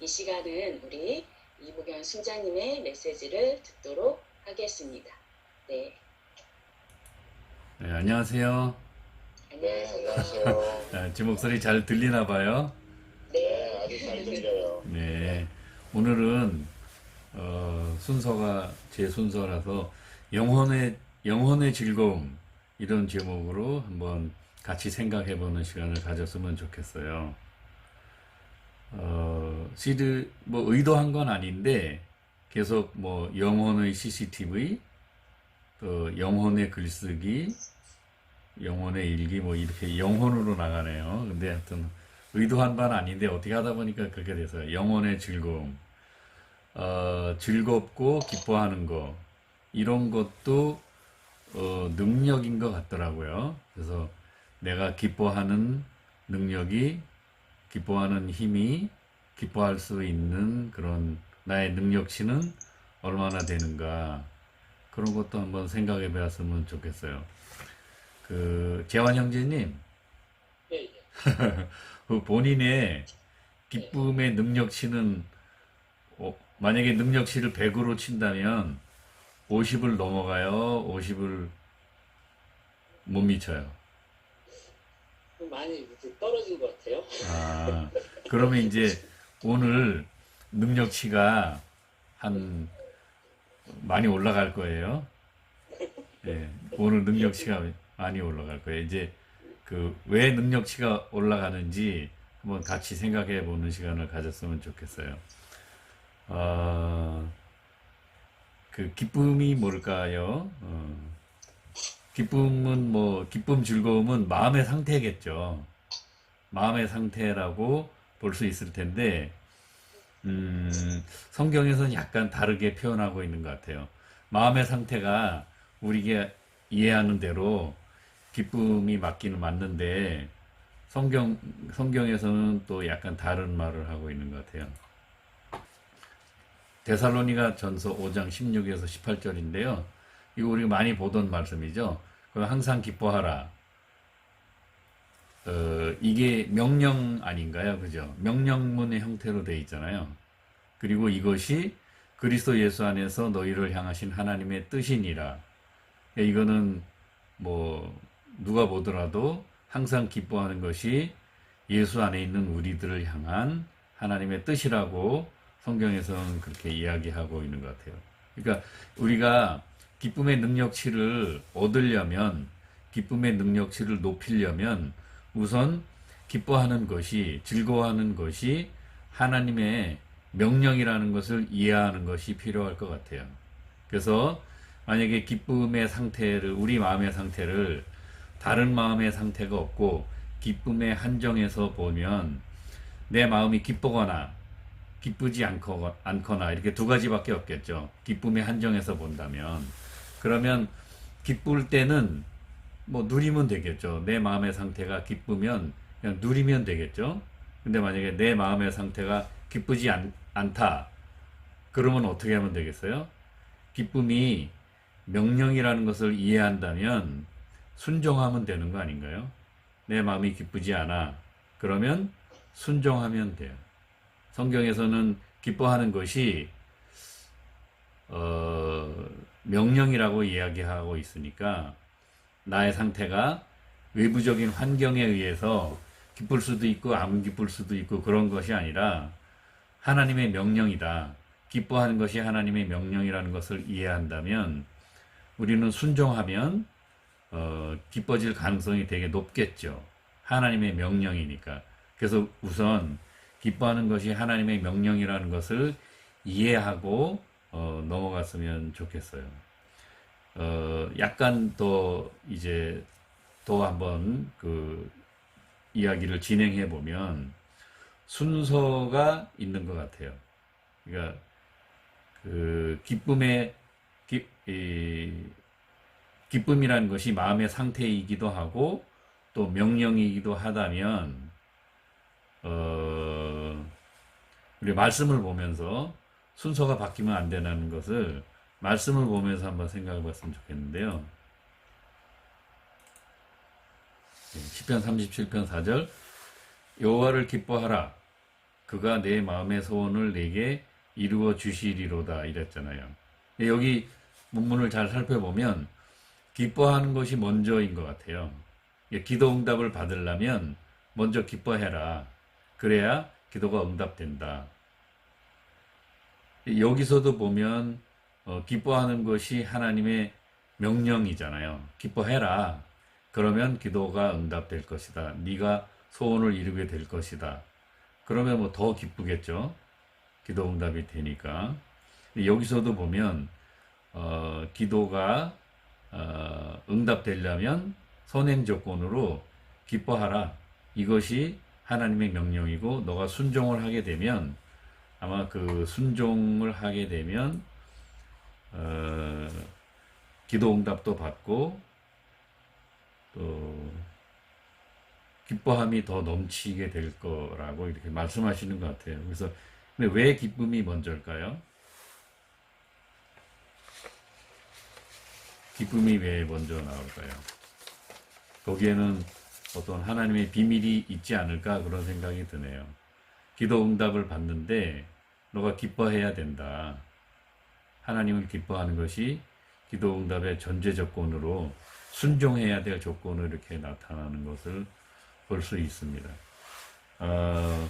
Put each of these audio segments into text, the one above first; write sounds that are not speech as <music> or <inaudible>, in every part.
이 시간은 우리 이무경 순자님의 메시지를 듣도록 하겠습니다. 네, 네, 안녕하세요. 네, 안녕하세요. 안녕하세요. 네, 제 목소리 잘 들리나 봐요. 네, 아주 잘 들려요. 네, 오늘은 어, 순서가 제 순서라서 영혼의 영혼의 즐거움 이런 제목으로 한번 같이 생각해 보는 시간을 가졌으면 좋겠어요. 어, 시드 뭐 의도한 건 아닌데 계속 뭐 영혼의 CCTV 또 영혼의 글쓰기 영혼의 일기 뭐 이렇게 영혼으로 나가네요. 근데 하여튼 의도한 바는 아닌데 어떻게 하다 보니까 그렇게 돼서요. 영혼의 즐거움, 어, 즐겁고 기뻐하는 거 이런 것도 어, 능력인 것 같더라고요. 그래서 내가 기뻐하는 능력이 기뻐하는 힘이 기뻐할 수 있는 그런 나의 능력치는 얼마나 되는가 그런 것도 한번 생각해 봤으면 좋겠어요. 그 재환 형제님 예, 예. <laughs> 그 본인의 기쁨의 능력치는 어, 만약에 능력치를 100으로 친다면 50을 넘어가요. 50을 못 미쳐요. 좀 많이 떨어진 것 같아요. 아, 그러면 이제 오늘 능력치가 한 많이 올라갈 거예요. 예, 오늘 능력치가 많이 올라갈 거예요. 이제 그 왜 능력치가 올라가는지 한번 같이 생각해 보는 시간을 가졌으면 좋겠어요. 어, 그 기쁨이 뭘까요? 어, 기쁨은 뭐 기쁨 즐거움은 마음의 상태겠죠. 마음의 상태라고 볼 수 있을 텐데, 음, 성경에서는 약간 다르게 표현하고 있는 것 같아요. 마음의 상태가 우리가 이해하는 대로 기쁨이 맞기는 맞는데, 성경, 성경에서는 또 약간 다른 말을 하고 있는 것 같아요. 데살로니가 전서 5장 16에서 18절인데요. 이거 우리가 많이 보던 말씀이죠. 그럼 항상 기뻐하라. 어, 이게 명령 아닌가요? 그죠? 명령문의 형태로 되어 있잖아요. 그리고 이것이 그리스도 예수 안에서 너희를 향하신 하나님의 뜻이니라. 예, 이거는 뭐 누가 보더라도 항상 기뻐하는 것이 예수 안에 있는 우리들을 향한 하나님의 뜻이라고 성경에서는 그렇게 이야기하고 있는 것 같아요. 그러니까 우리가 기쁨의 능력치를 얻으려면 기쁨의 능력치를 높이려면 우선 기뻐하는 것이 즐거워하는 것이 하나님의 명령이라는 것을 이해하는 것이 필요할 것 같아요. 그래서 만약에 기쁨의 상태를 우리 마음의 상태를 다른 마음의 상태가 없고 기쁨의 한정에서 보면 내 마음이 기쁘거나 기쁘지 않거, 않거나 이렇게 두 가지밖에 없겠죠. 기쁨의 한정에서 본다면 그러면 기쁠 때는 뭐 누리면 되겠죠. 내 마음의 상태가 기쁘면 그냥 누리면 되겠죠. 근데 만약에 내 마음의 상태가 기쁘지 않, 않다. 그러면 어떻게 하면 되겠어요? 기쁨이 명령이라는 것을 이해한다면 순종하면 되는 거 아닌가요? 내 마음이 기쁘지 않아. 그러면 순종하면 돼요. 성경에서는 기뻐하는 것이 어, 명령이라고 이야기하고 있으니까 나의 상태가 외부적인 환경에 의해서 기쁠 수도 있고 안 기쁠 수도 있고 그런 것이 아니라 하나님의 명령이다. 기뻐하는 것이 하나님의 명령이라는 것을 이해한다면 우리는 순종하면 어, 기뻐질 가능성이 되게 높겠죠. 하나님의 명령이니까. 그래서 우선 기뻐하는 것이 하나님의 명령이라는 것을 이해하고 어, 넘어갔으면 좋겠어요. 어, 약간 더 이제 더 한번 그 이야기를 진행해 보면 순서가 있는 것 같아요. 그러니까 그 기쁨의 기, 이, 기쁨이라는 것이 마음의 상태이기도 하고 또 명령이기도 하다면 어, 우리 말씀을 보면서 순서가 바뀌면 안 되는 것을 말씀을 보면서 한번 생각해 봤으면 좋겠는데요. 10편 37편 4절 여호와를 기뻐하라 그가 내 마음의 소원을 내게 이루어 주시리로다 이랬잖아요. 여기 문문을 잘 살펴보면 기뻐하는 것이 먼저인 것 같아요. 기도 응답을 받으려면 먼저 기뻐해라. 그래야 기도가 응답된다. 여기서도 보면 어, 기뻐하는 것이 하나님의 명령이잖아요. 기뻐해라. 그러면 기도가 응답될 것이다. 네가 소원을 이루게 될 것이다. 그러면 뭐 더 기쁘겠죠. 기도 응답이 되니까. 여기서도 보면 어, 기도가 어, 응답되려면 선행 조건으로 기뻐하라. 이것이 하나님의 명령이고 너가 순종을 하게 되면 아마 그 순종을 하게 되면 어, 기도 응답도 받고 또 기뻐함이 더 넘치게 될 거라고 이렇게 말씀하시는 것 같아요. 그래서 근데 왜 기쁨이 먼저일까요? 기쁨이 왜 먼저 나올까요? 거기에는 어떤 하나님의 비밀이 있지 않을까 그런 생각이 드네요. 기도 응답을 받는데 너가 기뻐해야 된다. 하나님을 기뻐하는 것이 기도 응답의 전제 조건으로 순종해야 될 조건으로 이렇게 나타나는 것을 볼 수 있습니다. 어,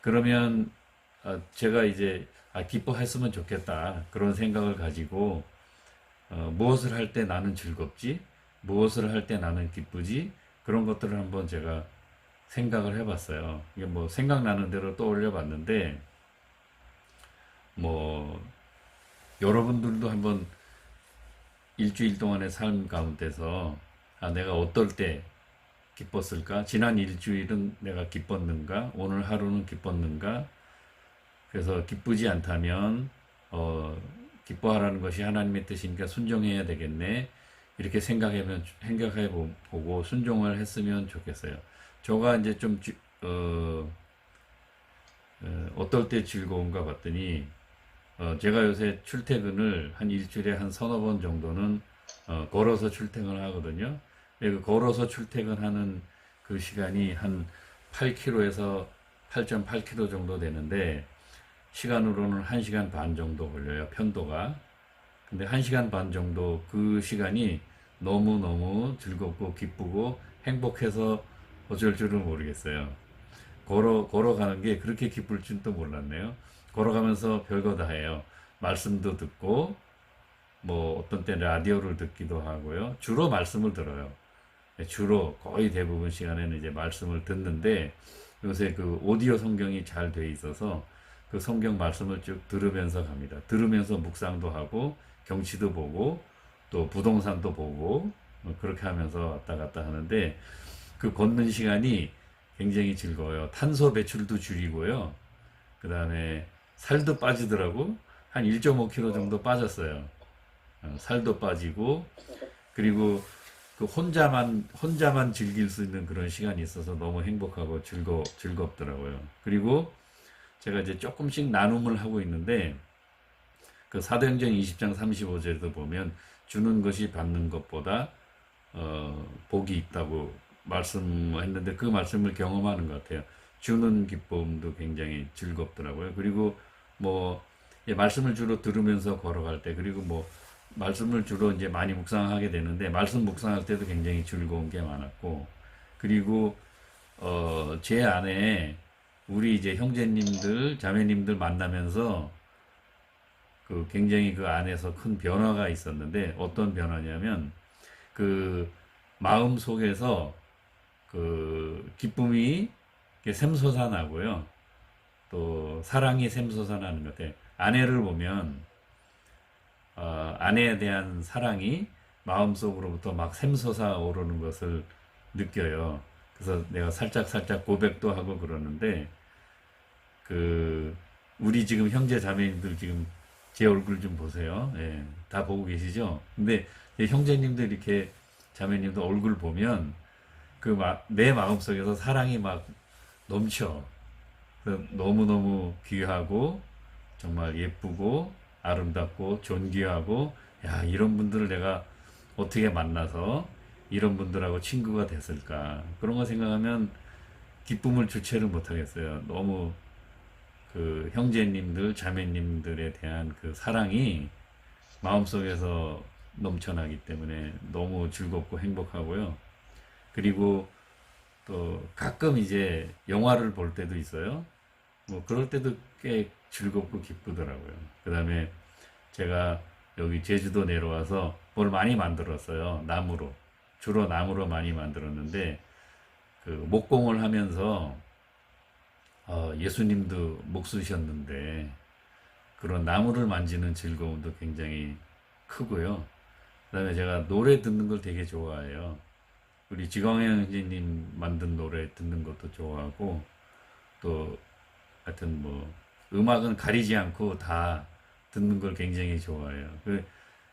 그러면 어, 제가 이제 아, 기뻐했으면 좋겠다 그런 생각을 가지고 어, 무엇을 할 때 나는 즐겁지, 무엇을 할 때 나는 기쁘지 그런 것들을 한번 제가 생각을 해봤어요. 이게 뭐 생각나는 대로 떠올려봤는데 뭐 여러분들도 한번 일주일 동안의 삶 가운데서 아, 내가 어떨 때 기뻤을까? 지난 일주일은 내가 기뻤는가? 오늘 하루는 기뻤는가? 그래서 기쁘지 않다면 어, 기뻐하라는 것이 하나님의 뜻이니까 순종해야 되겠네. 이렇게 생각하면 생각해 보- 보고 순종을 했으면 좋겠어요. 저가 이제 좀 주- 어, 어, 어 떨 때 즐거운가 봤더니 어, 제가 요새 출퇴근을 한 일주일에 한 서너 번 정도는 어, 걸어서 출퇴근을 하거든요. 그 걸어서 출퇴근하는 그 시간이 한 8km에서 8.8km 정도 되는데 시간으로는 1시간 반 정도 걸려요. 편도가. 근데 1시간 반 정도 그 시간이 너무너무 즐겁고 기쁘고 행복해서 어쩔 줄은 모르겠어요. 걸어, 걸어가는 게 그렇게 기쁠 줄도 몰랐네요. 걸어가면서 별거 다 해요. 말씀도 듣고, 뭐 어떤 때 라디오를 듣기도 하고요. 주로 말씀을 들어요. 네, 주로 거의 대부분 시간에는 이제 말씀을 듣는데 요새 그 오디오 성경이 잘 돼 있어서 그 성경 말씀을 쭉 들으면서 갑니다. 들으면서 묵상도 하고 경치도 보고 또 부동산도 보고 뭐 그렇게 하면서 왔다 갔다 하는데 그 걷는 시간이 굉장히 즐거워요. 탄소 배출도 줄이고요. 그 다음에 살도 빠지더라고. 한 1.5kg 정도 빠졌어요. 어, 살도 빠지고 그리고 그 혼자만 혼자만 즐길 수 있는 그런 시간이 있어서 너무 행복하고 즐거 즐겁더라고요. 그리고 제가 이제 조금씩 나눔을 하고 있는데 그 사도행전 20장 35절에도 보면 주는 것이 받는 것보다 어, 복이 있다고 말씀했는데 그 말씀을 경험하는 것 같아요. 주는 기쁨도 굉장히 즐겁더라고요. 그리고 뭐 예, 말씀을 주로 들으면서 걸어갈 때 그리고 뭐 말씀을 주로 이제 많이 묵상하게 되는데 말씀 묵상할 때도 굉장히 즐거운 게 많았고 그리고 어, 제 안에 우리 이제 형제님들, 자매님들 만나면서 그 굉장히 그 안에서 큰 변화가 있었는데 어떤 변화냐면 그 마음 속에서 그 기쁨이 이렇게 샘솟아 나고요. 또 사랑이 샘솟아나는 것 같아요. 아내를 보면 어, 아내에 대한 사랑이 마음속으로부터 막 샘솟아 오르는 것을 느껴요. 그래서 내가 살짝 살짝 고백도 하고 그러는데 그 우리 지금 형제 자매님들 지금 제 얼굴 좀 보세요. 예, 다 보고 계시죠? 근데 제 형제님들 이렇게 자매님들 얼굴 보면 그 내 마음 속에서 사랑이 막 넘쳐. 너무너무 귀하고 정말 예쁘고 아름답고 존귀하고 야 이런 분들을 내가 어떻게 만나서 이런 분들하고 친구가 됐을까 그런 거 생각하면 기쁨을 주체를 못하겠어요. 너무 그 형제님들, 자매님들에 대한 그 사랑이 마음속에서 넘쳐나기 때문에 너무 즐겁고 행복하고요. 그리고 또 가끔 이제 영화를 볼 때도 있어요. 뭐 그럴 때도 꽤 즐겁고 기쁘더라고요. 그 다음에 제가 여기 제주도 내려와서 뭘 많이 만들었어요. 나무로. 주로 나무로 많이 만들었는데 그 목공을 하면서 어, 예수님도 목 쓰셨는데 그런 나무를 만지는 즐거움도 굉장히 크고요. 그 다음에 제가 노래 듣는 걸 되게 좋아해요. 우리 지광현 형제님 만든 노래 듣는 것도 좋아하고 또 하여튼 뭐 음악은 가리지 않고 다 듣는 걸 굉장히 좋아해요. 그,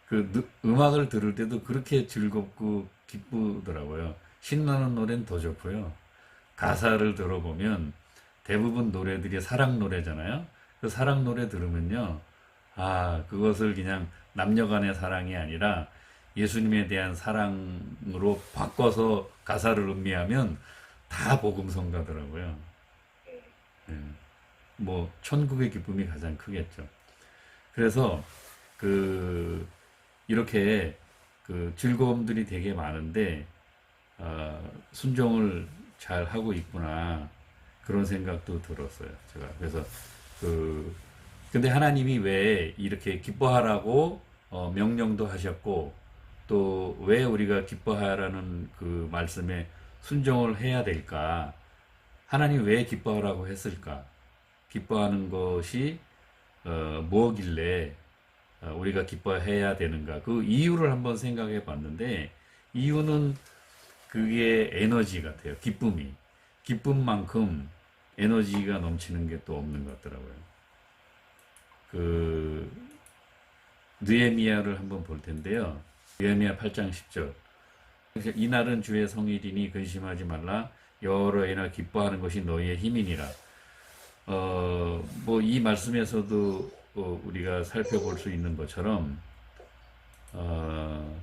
그 느- 음악을 들을 때도 그렇게 즐겁고 기쁘더라고요. 신나는 노래는 더 좋고요. 가사를 들어보면 대부분 노래들이 사랑 노래잖아요. 그 사랑 노래 들으면요. 아, 그것을 그냥 남녀 간의 사랑이 아니라 예수님에 대한 사랑으로 바꿔서 가사를 음미하면 다 복음성 가더라고요. 예. 뭐 천국의 기쁨이 가장 크겠죠. 그래서 그 이렇게 그 즐거움들이 되게 많은데 어, 순종을 잘 하고 있구나 그런 생각도 들었어요. 제가 그래서 그 근데 하나님이 왜 이렇게 기뻐하라고 어, 명령도 하셨고 또 왜 우리가 기뻐하라는 그 말씀에 순종을 해야 될까? 하나님 왜 기뻐하라고 했을까? 기뻐하는 것이 어, 뭐길래 어, 우리가 기뻐해야 되는가? 그 이유를 한번 생각해 봤는데 이유는 그게 에너지 같아요. 기쁨이. 기쁨만큼 에너지가 넘치는 게 또 없는 것 같더라고요. 그 느헤미야를 한번 볼 텐데요. 느헤미야 8장 10절. 이날은 주의 성일이니 근심하지 말라. 여호와나 기뻐하는 것이 너희의 힘이니라. 어, 뭐 이 말씀에서도 어, 우리가 살펴볼 수 있는 것처럼 어,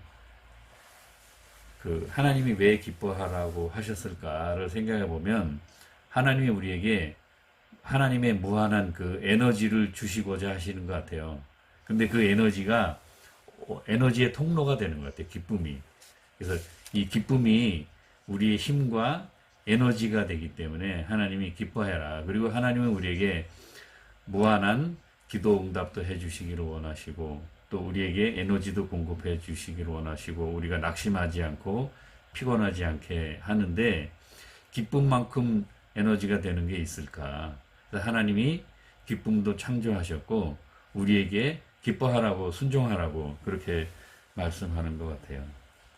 그 하나님이 왜 기뻐하라고 하셨을까를 생각해 보면 하나님이 우리에게 하나님의 무한한 그 에너지를 주시고자 하시는 것 같아요. 근데 그 에너지가 어, 에너지의 통로가 되는 것 같아요. 기쁨이. 그래서 이 기쁨이 우리의 힘과 에너지가 되기 때문에 하나님이 기뻐해라. 그리고 하나님은 우리에게 무한한 기도 응답도 해 주시기를 원하시고 또 우리에게 에너지도 공급해 주시기를 원하시고 우리가 낙심하지 않고 피곤하지 않게 하는데 기쁨만큼 에너지가 되는 게 있을까? 하나님이 기쁨도 창조하셨고 우리에게 기뻐하라고 순종하라고 그렇게 말씀하는 것 같아요.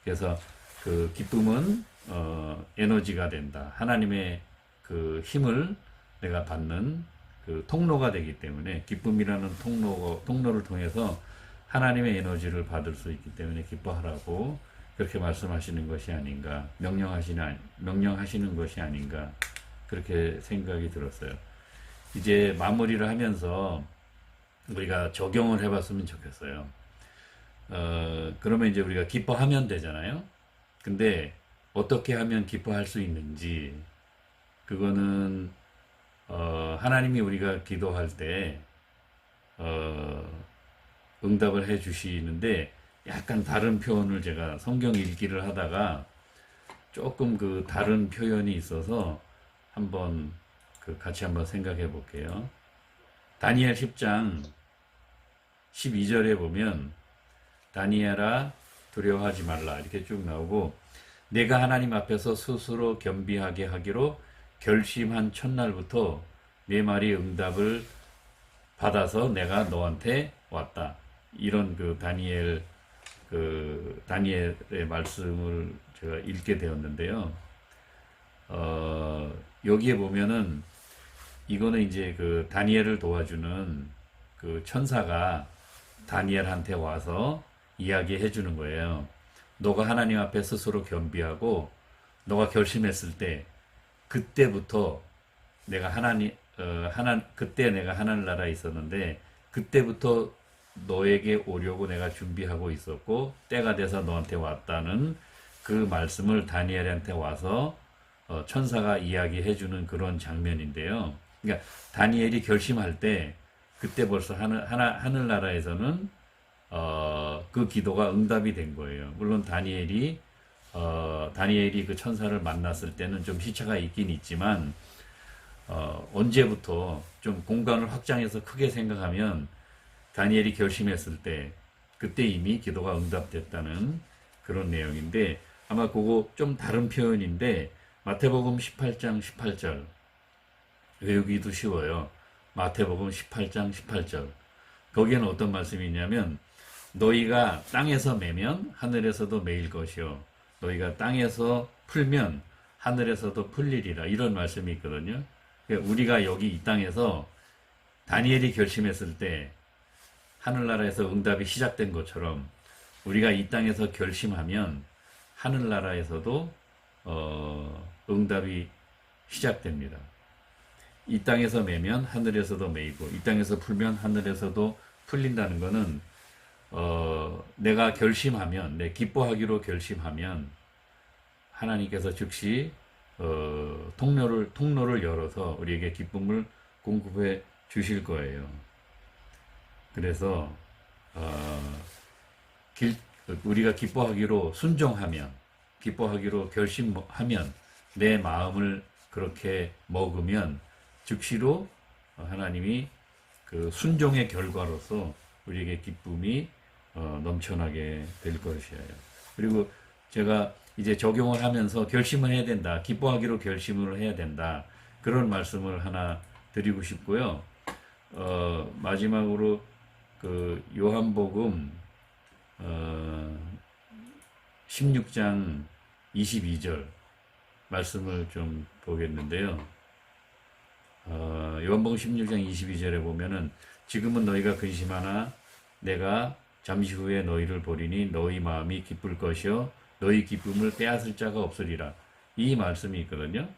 그래서 그 기쁨은 어, 에너지가 된다. 하나님의 그 힘을 내가 받는 그 통로가 되기 때문에 기쁨이라는 통로 통로를 통해서 하나님의 에너지를 받을 수 있기 때문에 기뻐하라고 그렇게 말씀하시는 것이 아닌가 명령하시는 명령하시는 것이 아닌가 그렇게 생각이 들었어요. 이제 마무리를 하면서 우리가 적용을 해봤으면 좋겠어요. 어, 그러면 이제 우리가 기뻐하면 되잖아요. 근데 어떻게 하면 기뻐할 수 있는지 그거는 어, 하나님이 우리가 기도할 때 어, 응답을 해 주시는데 약간 다른 표현을 제가 성경 읽기를 하다가 조금 그 다른 표현이 있어서 한번 그 같이 한번 생각해 볼게요. 다니엘 10장 12절에 보면 다니엘아 두려워하지 말라 이렇게 쭉 나오고 내가 하나님 앞에서 스스로 겸비하게 하기로 결심한 첫날부터 내 말이 응답을 받아서 내가 너한테 왔다. 이런 그 다니엘 그 다니엘의 말씀을 제가 읽게 되었는데요. 어, 여기에 보면은 이거는 이제 그 다니엘을 도와주는 그 천사가 다니엘한테 와서 이야기해 주는 거예요. 너가 하나님 앞에 스스로 겸비하고 너가 결심했을 때 그때부터 내가 하나님 어, 하나 그때 내가 하나님 나라에 있었는데 그때부터 너에게 오려고 내가 준비하고 있었고 때가 돼서 너한테 왔다는 그 말씀을 다니엘한테 와서 어, 천사가 이야기해 주는 그런 장면인데요. 그러니까 다니엘이 결심할 때 그때 벌써 하늘 하나 하늘나라에서는 어, 그 기도가 응답이 된 거예요. 물론 다니엘이 어, 다니엘이 그 천사를 만났을 때는 좀 시차가 있긴 있지만 어, 언제부터 좀 공간을 확장해서 크게 생각하면 다니엘이 결심했을 때 그때 이미 기도가 응답됐다는 그런 내용인데 아마 그거 좀 다른 표현인데 마태복음 18장 18절 외우기도 쉬워요. 마태복음 18장 18절 거기에는 어떤 말씀이 있냐면 너희가 땅에서 매면 하늘에서도 매일 것이요 너희가 땅에서 풀면 하늘에서도 풀리리라 이런 말씀이 있거든요. 그러니까 우리가 여기 이 땅에서 다니엘이 결심했을 때 하늘나라에서 응답이 시작된 것처럼 우리가 이 땅에서 결심하면 하늘나라에서도 어, 응답이 시작됩니다. 이 땅에서 매면 하늘에서도 매이고 이 땅에서 풀면 하늘에서도 풀린다는 것은 어, 내가 결심하면 내 기뻐하기로 결심하면 하나님께서 즉시 어, 통로를 통로를 열어서 우리에게 기쁨을 공급해 주실 거예요. 그래서 어, 길- 우리가 기뻐하기로 순종하면 기뻐하기로 결심하면 내 마음을 그렇게 먹으면 즉시로 하나님이 그 순종의 결과로서 우리에게 기쁨이 어, 넘쳐나게 될 것이에요. 그리고 제가 이제 적용을 하면서 결심을 해야 된다. 기뻐하기로 결심을 해야 된다. 그런 말씀을 하나 드리고 싶고요. 어, 마지막으로 그 요한복음 어, 16장 22절 말씀을 좀 보겠는데요. 어, 요한복음 16장 22절에 보면은 지금은 너희가 근심하나 내가 잠시 후에 너희를 보리니 너희 마음이 기쁠 것이요 너희 기쁨을 빼앗을 자가 없으리라 이 말씀이 있거든요.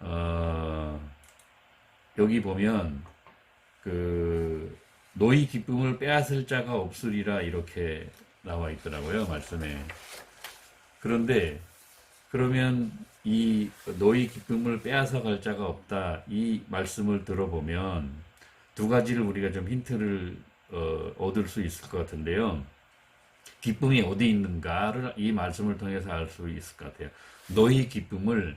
어, 여기 보면 그 너희 기쁨을 빼앗을 자가 없으리라 이렇게 나와 있더라고요 말씀에. 그런데 그러면 이 너희 기쁨을 빼앗아 갈 자가 없다 이 말씀을 들어보면 두 가지를 우리가 좀 힌트를 어, 얻을 수 있을 것 같은데요. 기쁨이 어디 있는가를 이 말씀을 통해서 알 수 있을 것 같아요. 너희 기쁨을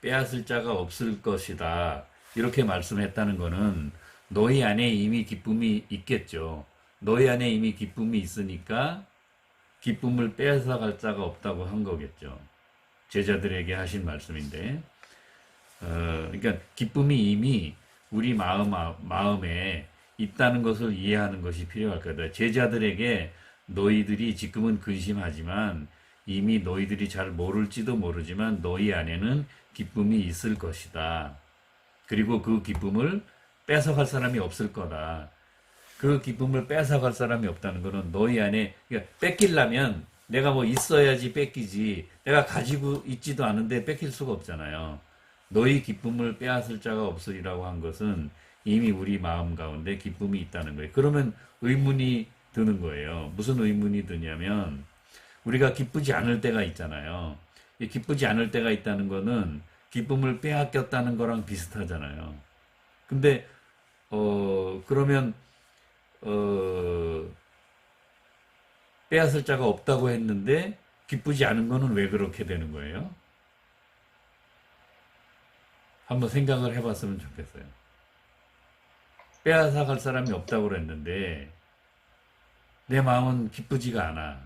빼앗을 자가 없을 것이다. 이렇게 말씀했다는 것은 너희 안에 이미 기쁨이 있겠죠. 너희 안에 이미 기쁨이 있으니까 기쁨을 빼앗아 갈 자가 없다고 한 거겠죠. 제자들에게 하신 말씀인데, 어, 그러니까 기쁨이 이미 우리 마음, 마음에 있다는 것을 이해하는 것이 필요할 거다. 제자들에게 너희들이 지금은 근심하지만 이미 너희들이 잘 모를지도 모르지만 너희 안에는 기쁨이 있을 것이다. 그리고 그 기쁨을 뺏어갈 사람이 없을 거다. 그 기쁨을 뺏어갈 사람이 없다는 것은 너희 안에 그러니까 뺏기려면 내가 뭐 있어야지 뺏기지 내가 가지고 있지도 않은데 뺏길 수가 없잖아요. 너희 기쁨을 빼앗을 자가 없으리라고 한 것은 이미 우리 마음 가운데 기쁨이 있다는 거예요. 그러면 의문이 드는 거예요. 무슨 의문이 드냐면 우리가 기쁘지 않을 때가 있잖아요. 이 기쁘지 않을 때가 있다는 거는 기쁨을 빼앗겼다는 거랑 비슷하잖아요. 근데 어 그러면 어 빼앗을 자가 없다고 했는데 기쁘지 않은 거는 왜 그렇게 되는 거예요? 한번 생각을 해봤으면 좋겠어요. 빼앗아 갈 사람이 없다고 그랬는데 내 마음은 기쁘지가 않아.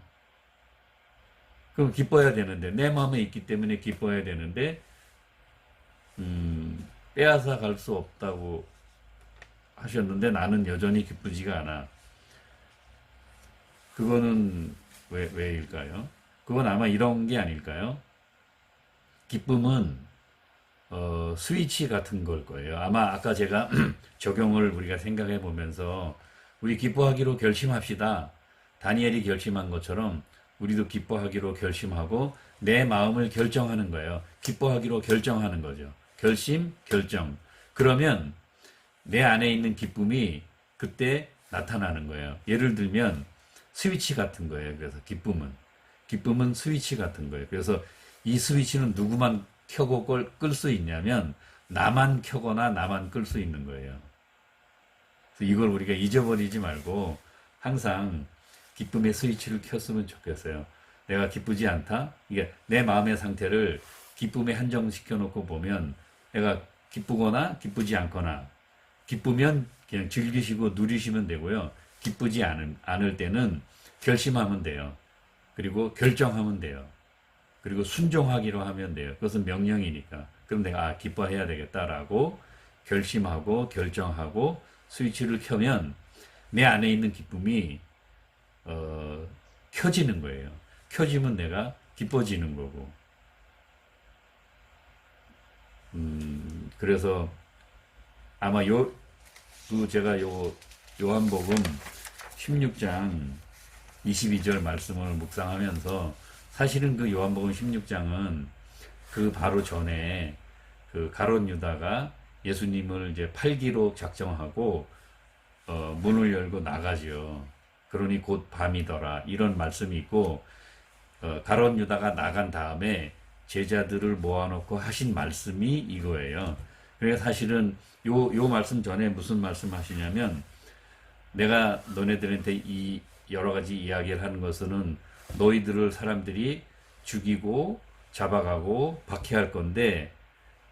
그럼 기뻐야 되는데 내 마음에 있기 때문에 기뻐야 되는데 음, 빼앗아 갈 수 없다고 하셨는데 나는 여전히 기쁘지가 않아. 그거는 왜, 왜일까요? 그건 아마 이런 게 아닐까요? 기쁨은 어, 스위치 같은 걸 거예요. 아마 아까 제가 <clears throat> 적용을 우리가 생각해 보면서 우리 기뻐하기로 결심합시다. 다니엘이 결심한 것처럼 우리도 기뻐하기로 결심하고 내 마음을 결정하는 거예요. 기뻐하기로 결정하는 거죠. 결심, 결정. 그러면 내 안에 있는 기쁨이 그때 나타나는 거예요. 예를 들면 스위치 같은 거예요. 그래서 기쁨은 기쁨은 스위치 같은 거예요. 그래서 이 스위치는 누구만 켜고 끌 수 있냐면 나만 켜거나 나만 끌 수 있는 거예요. 이걸 우리가 잊어버리지 말고 항상 기쁨의 스위치를 켰으면 좋겠어요. 내가 기쁘지 않다? 이게 내 마음의 상태를 기쁨에 한정시켜 놓고 보면 내가 기쁘거나 기쁘지 않거나 기쁘면 그냥 즐기시고 누리시면 되고요. 기쁘지 않을 때는 결심하면 돼요. 그리고 결정하면 돼요. 그리고 순종하기로 하면 돼요. 그것은 명령이니까. 그럼 내가 아, 기뻐해야 되겠다라고 결심하고 결정하고 스위치를 켜면 내 안에 있는 기쁨이 어, 켜지는 거예요. 켜지면 내가 기뻐지는 거고. 음, 그래서 아마 요, 그 제가 요, 요한복음 16장 22절 말씀을 묵상하면서 사실은 그 요한복음 16장은 그 바로 전에 그 가론 유다가 예수님을 이제 팔기로 작정하고 어, 문을 열고 나가죠. 그러니 곧 밤이더라. 이런 말씀이 있고 어, 가론 유다가 나간 다음에 제자들을 모아놓고 하신 말씀이 이거예요. 그러니까 사실은 요, 요 말씀 전에 무슨 말씀 하시냐면 내가 너네들한테 이 여러 가지 이야기를 하는 것은 너희들을 사람들이 죽이고 잡아가고 박해할 건데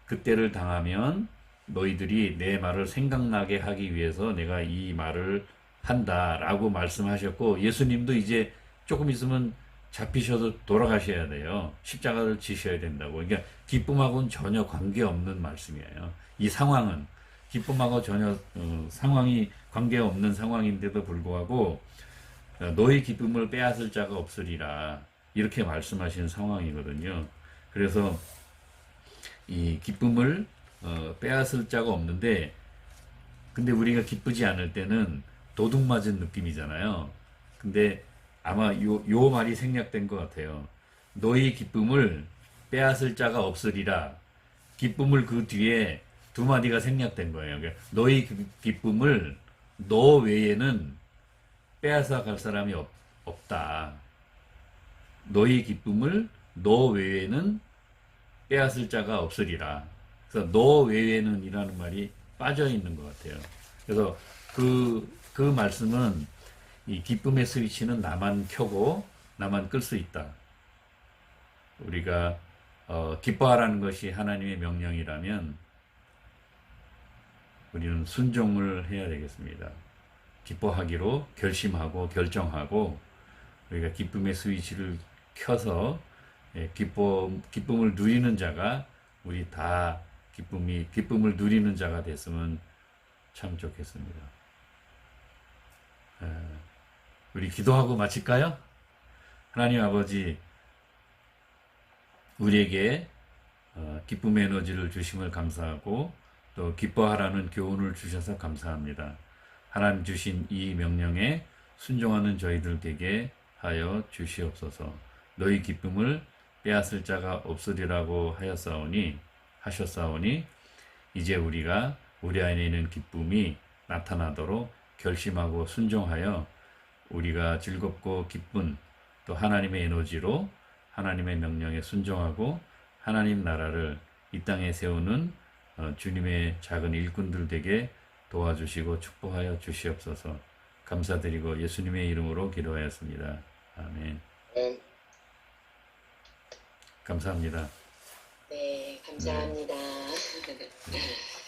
그때를 당하면 너희들이 내 말을 생각나게 하기 위해서 내가 이 말을 한다라고 말씀하셨고 예수님도 이제 조금 있으면 잡히셔서 돌아가셔야 돼요. 십자가를 지셔야 된다고. 그러니까 기쁨하고는 전혀 관계없는 말씀이에요. 이 상황은 기쁨하고 전혀 어, 상황이 관계없는 상황인데도 불구하고 어, 너희 기쁨을 빼앗을 자가 없으리라 이렇게 말씀하신 상황이거든요. 그래서 이 기쁨을 어, 빼앗을 자가 없는데 근데 우리가 기쁘지 않을 때는 도둑 맞은 느낌이잖아요. 근데 아마 요, 요 말이 생략된 것 같아요. 너희 기쁨을 빼앗을 자가 없으리라. 기쁨을 그 뒤에 두 마디가 생략된 거예요. 그러니까 너희 기- 기쁨을 너 외에는 빼앗아 갈 사람이 없, 없다. 너희 기쁨을 너 외에는 빼앗을 자가 없으리라. 그래서 너 외에는 이라는 말이 빠져 있는 것 같아요. 그래서 그, 그 말씀은 이 기쁨의 스위치는 나만 켜고 나만 끌 수 있다. 우리가 어, 기뻐하라는 것이 하나님의 명령이라면 우리는 순종을 해야 되겠습니다. 기뻐하기로 결심하고 결정하고 우리가 기쁨의 스위치를 켜서 예, 기뻐, 기쁨을 누리는 자가 우리 다 기쁨이 기쁨을 누리는 자가 됐으면 참 좋겠습니다. 예, 우리 기도하고 마칠까요? 하나님 아버지 우리에게 어, 기쁨의 에너지를 주심을 감사하고 또 기뻐하라는 교훈을 주셔서 감사합니다. 하나님 주신 이 명령에 순종하는 저희들 되게 하여 주시옵소서. 너희 기쁨을 빼앗을 자가 없으리라고 하였사오니 하셨사오니 이제 우리가 우리 안에 있는 기쁨이 나타나도록 결심하고 순종하여 우리가 즐겁고 기쁜 또 하나님의 에너지로 하나님의 명령에 순종하고 하나님 나라를 이 땅에 세우는 어, 주님의 작은 일꾼들 되게 도와주시고 축복하여 주시옵소서. 감사드리고 예수님의 이름으로 기도하였습니다. 아멘. 네. 감사합니다. 네, 감사합니다. <laughs>